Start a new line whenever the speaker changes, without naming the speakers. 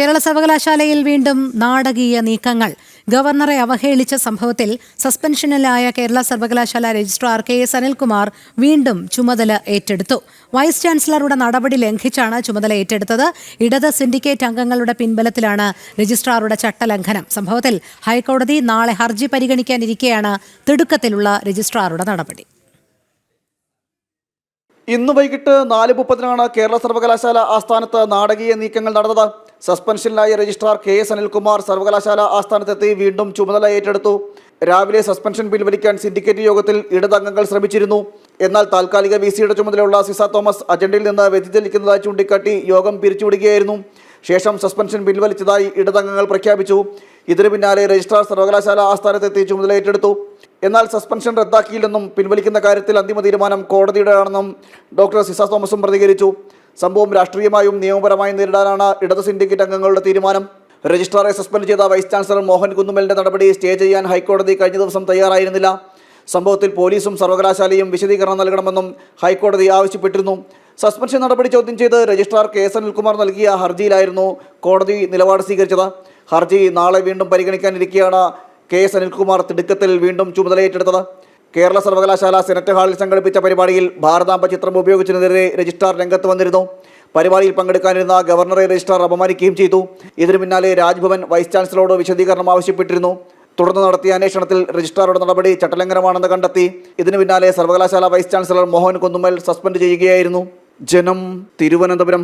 കേരള സർവകലാശാലയിൽ വീണ്ടും നാടകീയ നീക്കങ്ങൾ. ഗവർണറെ അവഹേളിച്ച സംഭവത്തിൽ സസ്പെൻഷനിലായ കേരള സർവകലാശാല രജിസ്ട്രാർ കെ എസ് അനിൽകുമാർ വീണ്ടും ചുമതല ഏറ്റെടുത്തു. വൈസ് ചാൻസലറുടെ നടപടി ലംഘിച്ചാണ് ചുമതല ഏറ്റെടുത്തത്. ഇടത് സിൻഡിക്കേറ്റ് അംഗങ്ങളുടെ പിൻബലത്തിലാണ് രജിസ്ട്രാറുടെ ചട്ടലംഘനം. സംഭവത്തിൽ ഹൈക്കോടതി നാളെ ഹർജി പരിഗണിക്കാനിരിക്കെയാണ് തിടുക്കത്തിലുള്ള രജിസ്ട്രാറുടെ നടപടി.
ഇന്ന് വൈകിട്ട് നാല് മുപ്പതിനാണ് കേരള സർവകലാശാല ആസ്ഥാനത്ത് നാടകീയ നീക്കങ്ങൾ നടന്നത്. സസ്പെൻഷനിലായ രജിസ്ട്രാർ കെ എസ് അനിൽകുമാർ സർവകലാശാല ആസ്ഥാനത്തെത്തി വീണ്ടും ചുമതല ഏറ്റെടുത്തു. രാവിലെ സസ്പെൻഷൻ പിൻവലിക്കാൻ സിൻഡിക്കേറ്റ് യോഗത്തിൽ ഇടതംഗങ്ങൾ ശ്രമിച്ചിരുന്നു. എന്നാൽ താൽക്കാലിക വി സിയുടെ ചുമതലയുള്ള സിസ തോമസ് അജണ്ടയിൽ നിന്ന് വ്യതിചലിക്കുന്നതായി ചൂണ്ടിക്കാട്ടി യോഗം പിരിച്ചുവിടുകയായിരുന്നു. ശേഷം സസ്പെൻഷൻ പിൻവലിച്ചതായി ഇടതംഗങ്ങൾ പ്രഖ്യാപിച്ചു. ഇതിനു പിന്നാലെ രജിസ്ട്രാർ സർവകലാശാല ആസ്ഥാനത്തെത്തി ചുമതല ഏറ്റെടുത്തു. എന്നാൽ സസ്പെൻഷൻ റദ്ദാക്കിയില്ലെന്നും പിൻവലിക്കുന്ന കാര്യത്തിൽ അന്തിമ തീരുമാനം കോടതിയുടെയാണെന്നും ഡോക്ടർ സിസ തോമസും പ്രതികരിച്ചു. സംഭവം രാഷ്ട്രീയമായും നിയമപരമായും നേരിടാനാണ് ഇടത് സിൻഡിക്കേറ്റ് അംഗങ്ങളുടെ തീരുമാനം. രജിസ്ട്രാറെ സസ്പെൻഡ് ചെയ്ത വൈസ് ചാൻസലർ മോഹൻ കുന്നുമലിന്റെ നടപടി സ്റ്റേ ചെയ്യാൻ ഹൈക്കോടതി കഴിഞ്ഞ ദിവസം തയ്യാറായിരുന്നില്ല. സംഭവത്തിൽ പോലീസും സർവകലാശാലയും വിശദീകരണം നൽകണമെന്നും ഹൈക്കോടതി ആവശ്യപ്പെട്ടിരുന്നു. സസ്പെൻഷൻ നടപടി ചോദ്യം ചെയ്ത് രജിസ്ട്രാർ കെ എസ് അനിൽകുമാർ നൽകിയ ഹർജിയിലായിരുന്നു കോടതി നിലപാട് സ്വീകരിച്ചത്. ഹർജി നാളെ വീണ്ടും പരിഗണിക്കാനിരിക്കെയാണ് കെ എസ് അനിൽകുമാർ തിടുക്കത്തിൽ വീണ്ടും ചുമതലയേറ്റെടുത്തത്. കേരള സർവകലാശാല സെനറ്റ് ഹാളിൽ സംഘടിപ്പിച്ച പരിപാടിയിൽ ഭാരതാംബ ചിത്രം ഉപയോഗിച്ചതിനെതിരെ രജിസ്ട്രാർ രംഗത്ത് വന്നിരുന്നു. പരിപാടിയിൽ പങ്കെടുക്കാനിരുന്ന ഗവർണറെ രജിസ്ട്രാർ അപമാനിക്കുകയും ചെയ്തു. ഇതിനു പിന്നാലെ രാജ്ഭവൻ വൈസ് ചാൻസലറോട് വിശദീകരണം ആവശ്യപ്പെട്ടിരുന്നു. തുടർന്ന് നടത്തിയ അന്വേഷണത്തിൽ രജിസ്ട്രാറുടെ നടപടി ചട്ടലംഘനമാണെന്ന് കണ്ടെത്തി. ഇതിനു പിന്നാലെ സർവകലാശാല vice chancellor Mohan Kunnummal suspend ചെയ്യുകയായിരുന്നു. ജനം തിരുവനന്തപുരം.